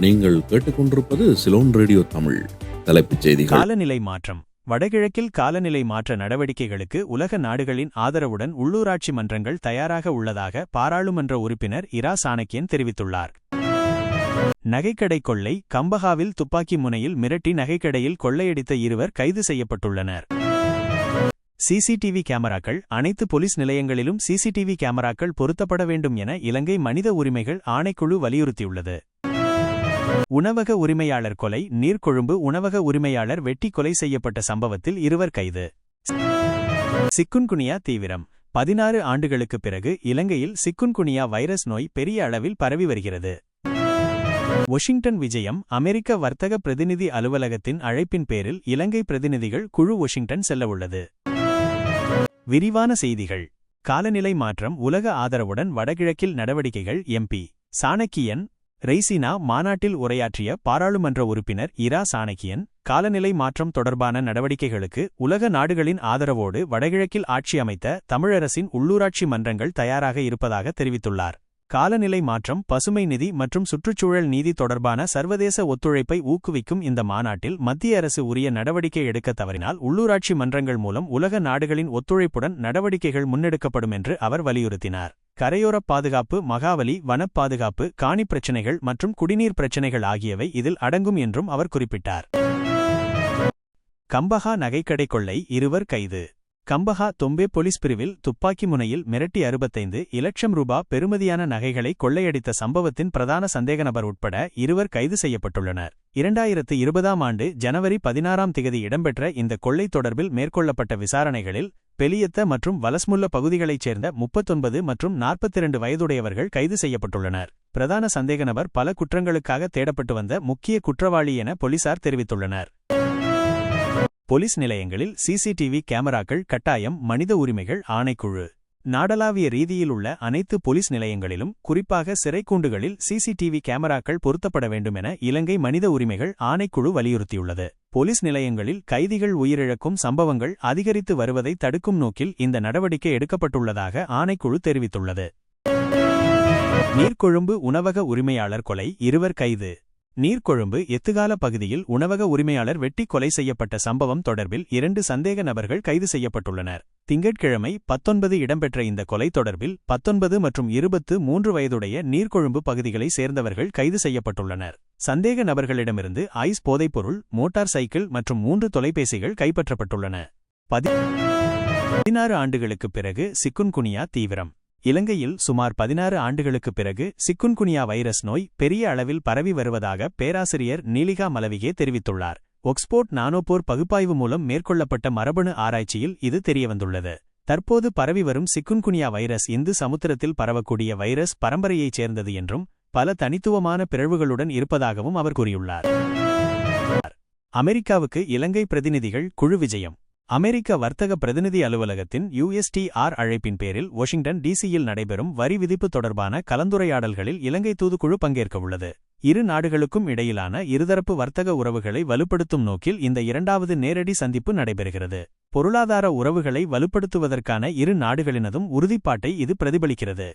நீங்கள் கேட்டுக்கொண்டிருப்பது சிலோன் ரேடியோ தமிழ். தலைப்புச் செய்திகள். காலநிலை மாற்றம். வடகிழக்கில் காலநிலை மாற்ற நடவடிக்கைகளுக்கு உலக நாடுகளின் ஆதரவுடன் உள்ளூராட்சி மன்றங்கள் தயாராக உள்ளதாக பாராளுமன்ற உறுப்பினர் இரா சாணக்கியன் தெரிவித்துள்ளார். நகைக்கடை கொள்ளை கம்பஹாவில் துப்பாக்கி முனையில் மிரட்டி நகைக்கடையில் கொள்ளையடித்த இருவர் கைது செய்யப்பட்டுள்ளனர். சிசிடிவி கேமராக்கள் அனைத்து போலீஸ் நிலையங்களிலும் சிசிடிவி கேமராக்கள் பொருத்தப்பட வேண்டும் என இலங்கை மனித உரிமைகள் ஆணைக்குழு வலியுறுத்தியுள்ளது. உணவக உரிமையாளர் கொலை நீர்கொழும்பு உணவக உரிமையாளர் வெட்டி கொலை செய்யப்பட்ட சம்பவத்தில் இருவர் கைது. சிக்குன்குனியா தீவிரம். பதினாறு ஆண்டுகளுக்கு பிறகு இலங்கையில் சிக்குன்குனியா வைரஸ் நோய் பெரிய அளவில் பரவி வருகிறது. ஒஷிங்டன் விஜயம் அமெரிக்க வர்த்தக பிரதிநிதி அலுவலகத்தின் அழைப்பின் பேரில் இலங்கை பிரதிநிதிகள் குழு ஒஷிங்டன் செல்லவுள்ளது விரிவான செய்திகள். காலநிலை மாற்றம் உலக ஆதரவுடன் வடகிழக்கில் நடவடிக்கைகள் எம்பி சாணக்கியன் ரெய்சினா மாநாட்டில் உரையாற்றிய பாராளுமன்ற உறுப்பினர் இரா சாணக்கியன் காலநிலை மாற்றம் தொடர்பான நடவடிக்கைகளுக்கு உலக நாடுகளின் ஆதரவோடு வடகிழக்கில் ஆட்சி அமைத்த தமிழரசின் உள்ளூராட்சி மன்றங்கள் தயாராக இருப்பதாக தெரிவித்துள்ளார். காலநிலை மாற்றம் பசுமை நிதி மற்றும் சுற்றுச்சூழல் நீதி தொடர்பான சர்வதேச ஒத்துழைப்பை ஊக்குவிக்கும் இந்த மாநாட்டில் மத்திய அரசு உரிய நடவடிக்கை எடுக்க தவறினால் உள்ளூராட்சி மன்றங்கள் மூலம் உலக நாடுகளின் ஒத்துழைப்புடன் நடவடிக்கைகள் முன்னெடுக்கப்படும் என்று அவர் வலியுறுத்தினார். கரையோரப் பாதுகாப்பு மகாவலி வனப் பாதுகாப்பு காணி பிரச்சினைகள் மற்றும் குடிநீர் பிரச்சினைகள் ஆகியவை இதில் அடங்கும் என்றும் அவர் குறிப்பிட்டார். கம்பஹா நகைக்கடை கொள்ளை இருவர் கைது. கம்பஹா தொம்பே போலீஸ் பிரிவில் துப்பாக்கி முனையில் மிரட்டி அறுபத்தைந்து இலட்சம் ரூபா பெறுமதியான நகைகளை கொள்ளையடித்த சம்பவத்தின் பிரதான சந்தேகநபர் உட்பட இருவர் கைது செய்யப்பட்டுள்ளனர். இரண்டாயிரத்து இருபதாம் ஆண்டு ஜனவரி பதினாறாம் திகதி இடம்பெற்ற இந்த கொள்ளை தொடர்பில் மேற்கொள்ளப்பட்ட விசாரணைகளில் பெலியத்த மற்றும் வலஸ்முல்ல பகுதிகளைச் சேர்ந்த முப்பத்தொன்பது மற்றும் நாற்பத்திரண்டு வயதுடையவர்கள் கைது செய்யப்பட்டுள்ளனர். பிரதான சந்தேக நபர் பல குற்றங்களுக்காக தேடப்பட்டு வந்த முக்கிய குற்றவாளி என போலீசார் தெரிவித்துள்ளனர். போலீஸ் நிலையங்களில் சிசிடிவி கேமராக்கள் கட்டாயம் மனித உரிமைகள் ஆணைக்குழு. நாடளாவிய ரீதியில் உள்ள அனைத்து போலீஸ் நிலையங்களிலும் குறிப்பாக சிறைக்கூண்டுகளில் சிசிடிவி கேமராக்கள் பொருத்தப்பட வேண்டும் என இலங்கை மனித உரிமைகள் ஆணைக்குழு வலியுறுத்தியுள்ளது. போலீஸ் நிலையங்களில் கைதிகள் உயிரிழக்கும் சம்பவங்கள் அதிகரித்து வருவதை தடுக்கும் நோக்கில் இந்த நடவடிக்கை எடுக்கப்பட்டுள்ளதாக ஆணைக்குழு தெரிவித்துள்ளது. நீர்கொழும்பு உணவக உரிமையாளர் கொலை இருவர் கைது. நீர்கொழும்பு எத்துகால பகுதியில் உணவக உரிமையாளர் வெட்டி கொலை செய்யப்பட்ட சம்பவம் தொடர்பில் இரண்டு சந்தேக நபர்கள் கைது செய்யப்பட்டுள்ளனர். திங்கட்கிழமை பத்தொன்பது இடம்பெற்ற இந்த கொலை தொடர்பில் பத்தொன்பது மற்றும் இருபத்து மூன்று வயதுடைய நீர்கொழும்பு பகுதிகளை சேர்ந்தவர்கள் கைது செய்யப்பட்டுள்ளனர். சந்தேக நபர்களிடமிருந்து ஐஸ் போதைப்பொருள் மோட்டார் சைக்கிள் மற்றும் மூன்று தொலைபேசிகள் கைப்பற்றப்பட்டுள்ளன. பதினாறு ஆண்டுகளுக்குப் பிறகு சிக்குன்குனியா தீவிரம். இலங்கையில் சுமார் பதினாறு ஆண்டுகளுக்குப் பிறகு சிக்குன்குனியா வைரஸ் நோய் பெரிய அளவில் பரவி வருவதாக பேராசிரியர் நீலிகா மலவிகே தெரிவித்துள்ளார். ஒக்ஸ்போர்ட் நானோபோர் பகுப்பாய்வு மூலம் மேற்கொள்ளப்பட்ட மரபணு ஆராய்ச்சியில் இது தெரியவந்துள்ளது. தற்போது பரவி வரும் சிக்குன்குனியா வைரஸ் இந்து சமுத்திரத்தில் பரவக்கூடிய வைரஸ் பரம்பரையைச் சேர்ந்தது என்றும் பல தனித்துவமான பிறழ்வுகளுடன் இருப்பதாகவும் அவர் கூறியுள்ளார். அமெரிக்காவுக்கு இலங்கை பிரதிநிதிகள் குழு விஜயம். அமெரிக்க வர்த்தக பிரதிநிதி அலுவலகத்தின் யுஎஸ்டிஆர் அழைப்பின் பேரில் வாஷிங்டன் டிசியில் நடைபெறும் வரி விதிப்பு தொடர்பான கலந்துரையாடல்களில் இலங்கை தூதுக்குழு பங்கேற்கவுள்ளது இரு நாடுகளுக்கும் இடையிலான இருதரப்பு வர்த்தக உறவுகளை வலுப்படுத்தும் நோக்கில் இந்த இரண்டாவது நேரடி சந்திப்பு நடைபெறுகிறது. பொருளாதார உறவுகளை வலுப்படுத்துவதற்கான இரு நாடுகளினதும் உறுதிப்பாட்டை இது பிரதிபலிக்கிறது.